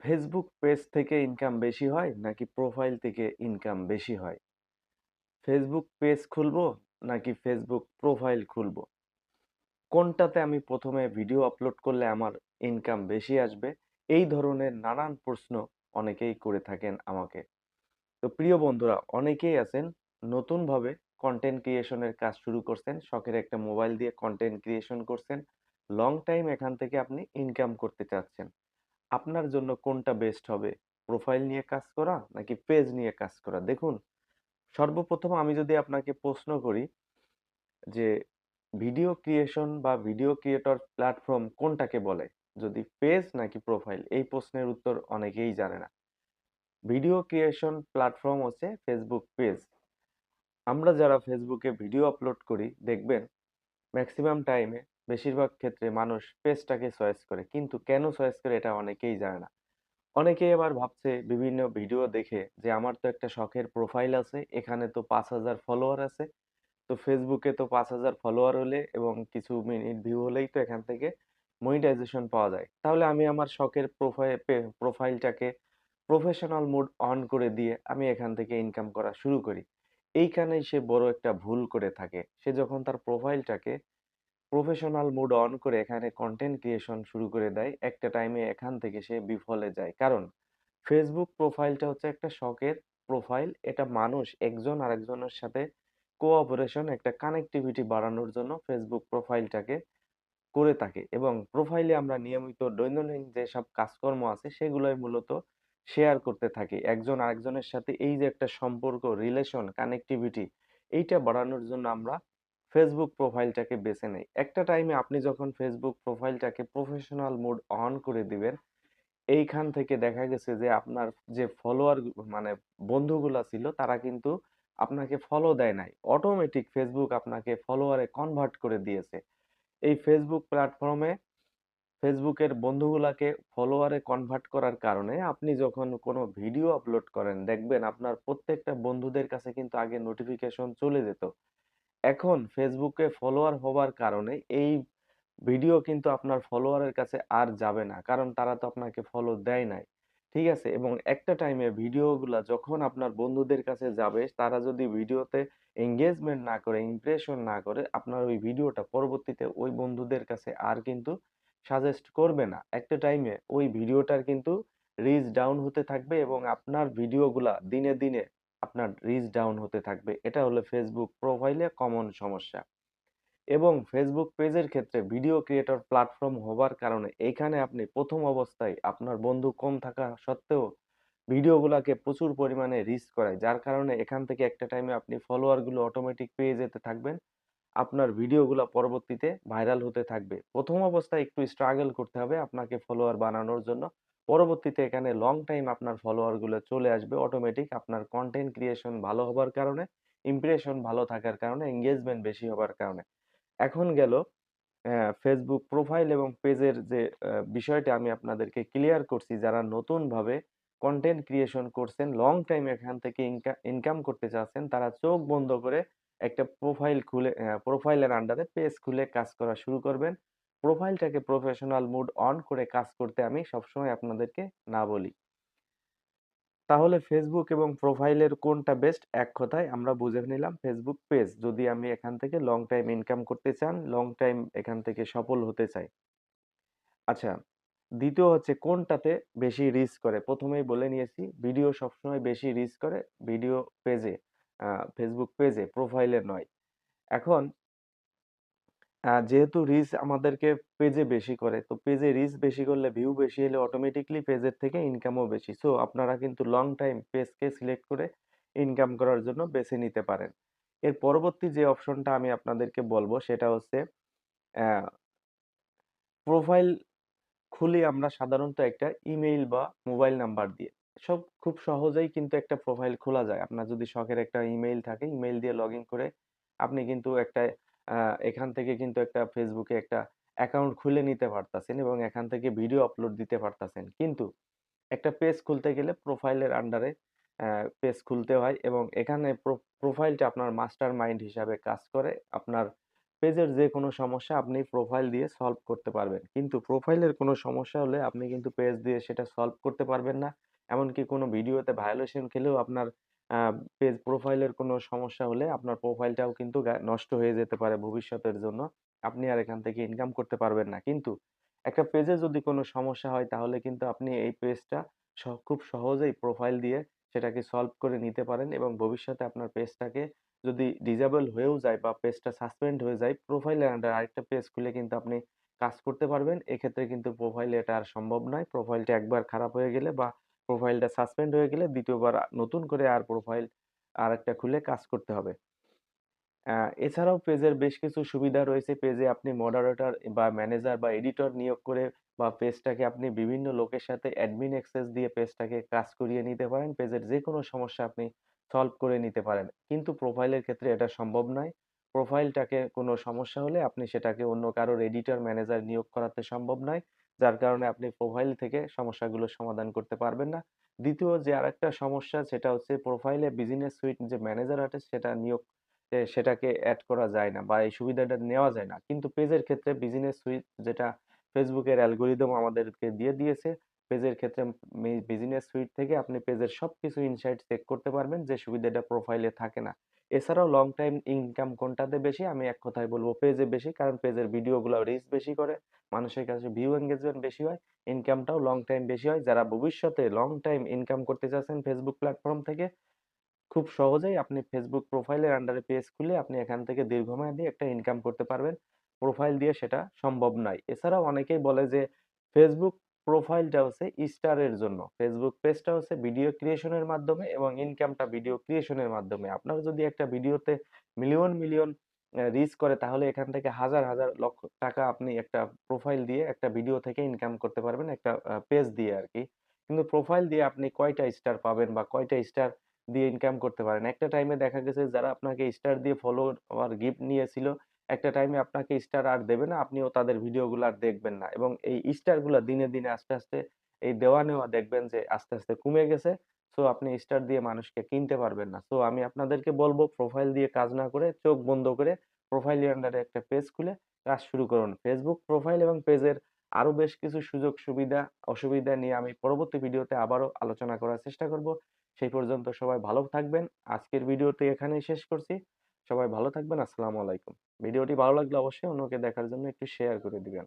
Facebook page থেকে income বেশি হয় নাকি প্রোফাইল থেকে ইনকাম বেশি হয়? ফেসবুক পেজ খুলবো নাকি ফেসবুক প্রোফাইল খুলবো? কোনটাতে আমি প্রথমে ভিডিও আপলোড করলে আমার ইনকাম বেশি আসবে? এই ধরনের নানান প্রশ্ন অনেকেই করে থাকেন আমাকে। তো প্রিয় বন্ধুরা, অনেকেই আছেন, নতুনভাবে কন্টেন্ট ক্রিয়েশনের কাজ শুরু করছেন, শখের একটা মোবাইল দিয়ে কন্টেন্ট ক্রিয়েশন করছেন লং টাইম এখান থেকে আপনি ইনকাম করতে চাচ্ছেন। আপনার জন্য কোনটা বেস্ট হবে? প্রোফাইল নিয়ে কাজ করা নাকি পেজ নিয়ে কাজ করা? দেখুন, সর্বপ্রথম আমি যদি আপনাকে প্রশ্ন করি যে ভিডিও ক্রিয়েশন বা ভিডিও ক্রিয়েটর প্ল্যাটফর্ম কোনটাকে বলে? যদি পেজ নাকি প্রোফাইল এই প্রশ্নের উত্তর অনেকেই জানে না। ভিডিও ক্রিয়েশন প্ল্যাটফর্ম হচ্ছে ফেসবুক পেজ আমরা যারা ফেসবুকে ভিডিও আপলোড করি, দেখবেন ম্যাক্সিমাম টাইমে বেশিরভাগ ক্ষেত্রে মানুষ পেজটাকে চয়েস করে। কিন্তু কেন চয়েস করে এটা অনেকেই জানে না। অনেকেই আবার ভাবছে, বিভিন্ন ভিডিও দেখে যে আমার তো একটা শখের প্রোফাইল আছে, এখানে তো পাঁচ হাজার ফলোয়ার আছে, তো ফেসবুকে তো পাঁচ হাজার ফলোয়ার হলে এবং কিছু মিনিট ভিউ হলেই তো এখান থেকে মনিটাইজেশন পাওয়া যায়। তাহলে আমি আমার শখের প্রোফাইল প্রোফাইলটাকে প্রফেশনাল মোড অন করে দিয়ে আমি এখান থেকে ইনকাম করা শুরু করি। এইখানেই সে বড় একটা ভুল করে থাকে। সে যখন তার প্রোফাইলটাকে প্রফেশনাল মোড অন করে এখানে কন্টেন্ট ক্রিয়েশন শুরু করে দেয়। একটা টাইমে এখান থেকে সে বিফলে যায়। কারণ ফেসবুক প্রোফাইলটা হচ্ছে একটা শখের প্রোফাইল এটা মানুষ একজন আরেকজনের সাথে কোঅপারেশন একটা কানেক্টিভিটি বাড়ানোর জন্য ফেসবুক প্রোফাইলটাকে করে থাকে। এবং প্রোফাইলে আমরা নিয়মিত দৈনন্দিন যেসব কাজকর্ম আছে, সেগুলোই মূলত শেয়ার করতে থাকি। একজন আরেকজনের সাথে এই যে একটা সম্পর্ক রিলেশন কানেক্টিভিটি এইটা বাড়ানোর জন্য আমরা ফেসবুক প্রোফাইলটাকে বেছে নেই। একটা টাইমে আপনি যখন ফেসবুক প্রোফাইলটাকে প্রফেশনাল মোড অন করে দিবেন, এইখান থেকে দেখা গেছে যে আপনার যে ফলোয়ার মানে বন্ধুগুলা ছিল, তারা কিন্তু আপনাকে ফলো দেয় নাই। অটোমেটিক ফেসবুক আপনাকে ফলোয়ারে কনভার্ট করে দিয়েছে। এই ফেসবুক প্ল্যাটফর্মে ফেসবুকের বন্ধুগুলাকে ফলোয়ারে কনভার্ট করার কারণে আপনি যখন কোনো ভিডিও আপলোড করেন, দেখবেন আপনার প্রত্যেকটা বন্ধুদের কাছে কিন্তু আগে নোটিফিকেশন চলে যেত। এখন ফেসবুকে ফলোয়ার হবার কারণে এই ভিডিও কিন্তু আপনার ফলোয়ারের কাছে আর যাবে না। কারণ তারা তো আপনাকে ফলো দেয় নাই। ঠিক আছে? এবং একটা টাইমে ভিডিওগুলা যখন আপনার বন্ধুদের কাছে যাবে, তারা যদি ভিডিওতে এঙ্গেজমেন্ট না করে ইমপ্রেশন না করে, আপনার ওই ভিডিওটা পরবর্তীতে ওই বন্ধুদের কাছে আর কিন্তু সাজেস্ট করবে না। একটা টাইমে ওই ভিডিওটার কিন্তু রিচ ডাউন হতে থাকবে এবং আপনার ভিডিওগুলা দিনে দিনে আপনার রিচ ডাউন হতে থাকবে। এটা হলো ফেসবুক প্রোফাইলে কমন সমস্যা। এবং ফেসবুক পেজের ক্ষেত্রে ভিডিও ক্রিয়েটর প্ল্যাটফর্ম হবার কারণে এইখানে আপনি প্রথম অবস্থায় আপনার বন্ধু কম থাকা সত্ত্বেও ভিডিওগুলোকে প্রচুর পরিমাণে রিচ করায়। যার কারণে এখান থেকে একটা টাইমে আপনি ফলোয়ারগুলো অটোমেটিক পেয়ে যেতে থাকবেন। আপনার ভিডিওগুলো পরবর্তীতে ভাইরাল হতে থাকবে। প্রথম অবস্থায় একটু স্ট্রাগল করতে হবে আপনাকে ফলোয়ার বানানোর জন্য। পরবর্তীতে এখানে লং টাইম আপনার ফলোয়ারগুলো চলে আসবে অটোমেটিক আপনার কন্টেন্ট ক্রিয়েশন ভালো হবার কারণে ইমপ্রেশন ভালো থাকার কারণে এঙ্গেজমেন্ট বেশি হবার কারণে। এখন গেল ফেসবুক প্রোফাইল এবং পেজের যে বিষয়টা আমি আপনাদেরকে ক্লিয়ার করছি, যারা নতুনভাবে কন্টেন্ট ক্রিয়েশন করছেন লং টাইম এখান থেকে ইনকাম করতে চাচ্ছেন, তারা চোখ বন্ধ করে একটা প্রোফাইল খুলে প্রোফাইলের আন্ডারে পেজ খুলে কাজ করা শুরু করবেন। প্রোফাইলটাকে প্রফেশনাল মুড অন করে কাজ করতে আমি সবসময় আপনাদেরকে না বলি। তাহলে ফেসবুক এবং প্রোফাইলের কোনটা বেস্ট এক কথায় আমরা বুঝে নিলাম ফেসবুক পেজ যদি আমি এখান থেকে লং টাইম ইনকাম করতে চান লং টাইম এখান থেকে সফল হতে চাই। আচ্ছা দ্বিতীয় হচ্ছে কোনটাতে বেশি রিচ করে? প্রথমেই বলে নিয়েছি ভিডিও সবসময় বেশি রিচ করে ভিডিও পেজে ফেসবুক পেজে প্রোফাইলে নয়। এখন যেহেতু রিচ আমাদেরকে পেজে বেশি করে, তো পেজে রিচ বেশি করলে ভিউ বেশি হলে অটোমেটিকলি পেজের থেকে ইনকামও বেশি। সো, আপনারা কিন্তু লং টাইম পেজকে সিলেক্ট করে ইনকাম করার জন্য বেছে নিতে পারেন। এর পরবর্তী যে অপশনটা আমি আপনাদেরকে বলব, সেটা হচ্ছে প্রোফাইল খুলি আমরা সাধারণত একটা ইমেইল বা মোবাইল নাম্বার দিয়ে। সব খুব সহজেই কিন্তু একটা প্রোফাইল খোলা যায়। আপনার যদি শখের একটা ইমেইল থাকে ইমেইল দিয়ে লগ করে আপনি কিন্তু একটা এখান থেকে কিন্তু একটা ফেসবুকে একটা অ্যাকাউন্ট খুলে নিতে পারতেছেন এবং এখান থেকে ভিডিও আপলোড দিতে পারতেছেন কিন্তু একটা পেজ খুলতে গেলে প্রোফাইলের আন্ডারে পেজ খুলতে হয় এবং এখানে প্রোফাইলটা আপনার মাস্টার মাইন্ড হিসাবে কাজ করে আপনার পেজের যে কোনো সমস্যা আপনি প্রোফাইল দিয়ে সলভ করতে পারবেন। কিন্তু প্রোফাইলের কোনো সমস্যা হলে আপনি কিন্তু পেজ দিয়ে সেটা সলভ করতে পারবেন না। এমনকি কোনো ভিডিওতে ভায়োলেশন খেলেও আপনার পেজ প্রোফাইলের কোনো সমস্যা হলে আপনার প্রোফাইলটাও কিন্তু নষ্ট হয়ে যেতে পারে ভবিষ্যতের জন্য। আপনি আর এখান থেকে ইনকাম করতে পারবেন না। কিন্তু একটা পেজে যদি কোনো সমস্যা হয় তাহলে কিন্তু আপনি এই পেজটা খুব সহজেই প্রোফাইল দিয়ে সেটাকে সলভ করে নিতে পারেন এবং ভবিষ্যতে আপনার পেজটাকে যদি ডিসেবল হয়েও যায় বা পেজটা সাসপেন্ড হয়ে যায়, প্রোফাইলের আন্ডার আরেকটা পেজ খুলে কিন্তু আপনি কাজ করতে পারবেন। এক্ষেত্রে কিন্তু প্রোফাইলে এটা আর সম্ভব নয়। প্রোফাইলটা একবার খারাপ হয়ে গেলে বা প্রোফাইলটা সাসপেন্ড হয়ে গেলে ২য় বার নতুন করে আর প্রোফাইল আরেকটা খুলে কাজ করতে হবে। এছাড়াও পেজের বেশ কিছু সুবিধা রয়েছে। পেজে আপনি মডারেটর বা ম্যানেজার বা এডিটর নিয়োগ করে বা পেজটাকে আপনি বিভিন্ন লোকের সাথে অ্যাডমিন অ্যাক্সেস দিয়ে পেজটাকে কাজ করিয়ে নিতে পারেন। পেজের যে কোনো সমস্যা আপনি সলভ করে নিতে পারেন। কিন্তু প্রোফাইলের ক্ষেত্রে এটা সম্ভব নয়। প্রোফাইলটাকে কোনো সমস্যা হলে আপনি সেটাকে অন্য কারোর এডিটর, ম্যানেজার নিয়োগ করাতে সম্ভব নয়। যার কারণে আপনি প্রোফাইল থেকে সমস্যাগুলো সমাধান করতে পারবেন না। দ্বিতীয় যে আরেকটা সমস্যা সেটা হচ্ছে প্রোফাইলে বিজনেস সুইট যে ম্যানেজার আছে সেটা নিয়োগ সেটাকে অ্যাড করা যায় না বা এই সুবিধাটা নেওয়া যায় না। কিন্তু পেজের ক্ষেত্রে বিজনেস সুইট যেটা ফেসবুকের অ্যালগোরিদম আমাদেরকে দিয়ে দিয়েছে। পেজের ক্ষেত্রে বিজনেস সুইট থেকে আপনি পেজের সবকিছু ইনসাইট চেক করতে পারবেন যে সুবিধাটা প্রোফাইলে থাকে না। এছাড়াও লং টাইম ইনকাম কোনটাতে বেশি? আমি এক কথায় বলব পেজে বেশি। কারণ পেজের ভিডিওগুলা রিচ বেশি করে। মানুষের কাছে ভিউ এনগেজমেন্ট বেশি হয়। ইনকামটাও লং টাইম বেশি হয়। যারা ভবিষ্যতে লং টাইম ইনকাম করতে চাচ্ছেন ফেসবুক প্ল্যাটফর্ম থেকে, খুব সহজেই আপনি ফেসবুক প্রোফাইলের আন্ডারে পেজ খুলে আপনি এখান থেকে দীর্ঘমেয়াদী একটা ইনকাম করতে পারবেন। প্রোফাইল দিয়ে সেটা সম্ভব নয়। এছাড়াও অনেকেই বলে যে ফেসবুক প্রোফাইলটা হচ্ছে স্টারের জন্য। ফেসবুক পেজটা হচ্ছে ভিডিও ক্রিয়েশন এর মাধ্যমে এবং ইনকামটা ভিডিও ক্রিয়েশন এর মাধ্যমে। আপনার যদি একটা ভিডিওতে মিলিয়ন, মিলিয়ন রিচ করে তাহলে এখান থেকে হাজার, হাজার লক্ষ টাকা আপনি একটা প্রোফাইল দিয়ে একটা ভিডিও থেকে ইনকাম করতে পারবেন একটা পেজ দিয়ে আর কি কিন্তু প্রোফাইল দিয়ে আপনি কয়টা স্টার পাবেন বা কয়টা স্টার দিয়ে ইনকাম করতে পারেন? একটা টাইমে দেখা গেছে যারা আপনাকে স্টার দিয়ে ফলোয়ার গিফট নিয়েছিল, একটা টাইমে আপনাকে স্টার আর দেবে না। আপনিও তাদের ভিডিওগুলো আর দেখবেন না। এবং এই স্টারগুলা দিনে, দিনে আস্তে, আস্তে এই দেওয়া-নেওয়া দেখবেন যে আস্তে, আস্তে কমে গেছে। সো আপনি স্টার দিয়ে মানুষকে কিনতে পারবেন না। সো আমি আপনাদেরকে বলব প্রোফাইল দিয়ে কাজ না করে চোখ বন্ধ করে প্রোফাইল আন্ডারে একটা পেজ খুলে কাজ শুরু করুন। ফেসবুক প্রোফাইল এবং পেজের আরও বেশ কিছু সুযোগ সুবিধা, অসুবিধা নিয়ে আমি পরবর্তী ভিডিওতে আবারও আলোচনা করার চেষ্টা করব। সেই পর্যন্ত সবাই ভালো থাকবেন। আজকের ভিডিওটি এখানেই শেষ করছি। সবাই ভালো থাকবেন। আসসালামু আলাইকুম। ভিডিওটি ভালো লাগলে অবশ্যই অন্যকে দেখার জন্য একটু শেয়ার করে দিবেন।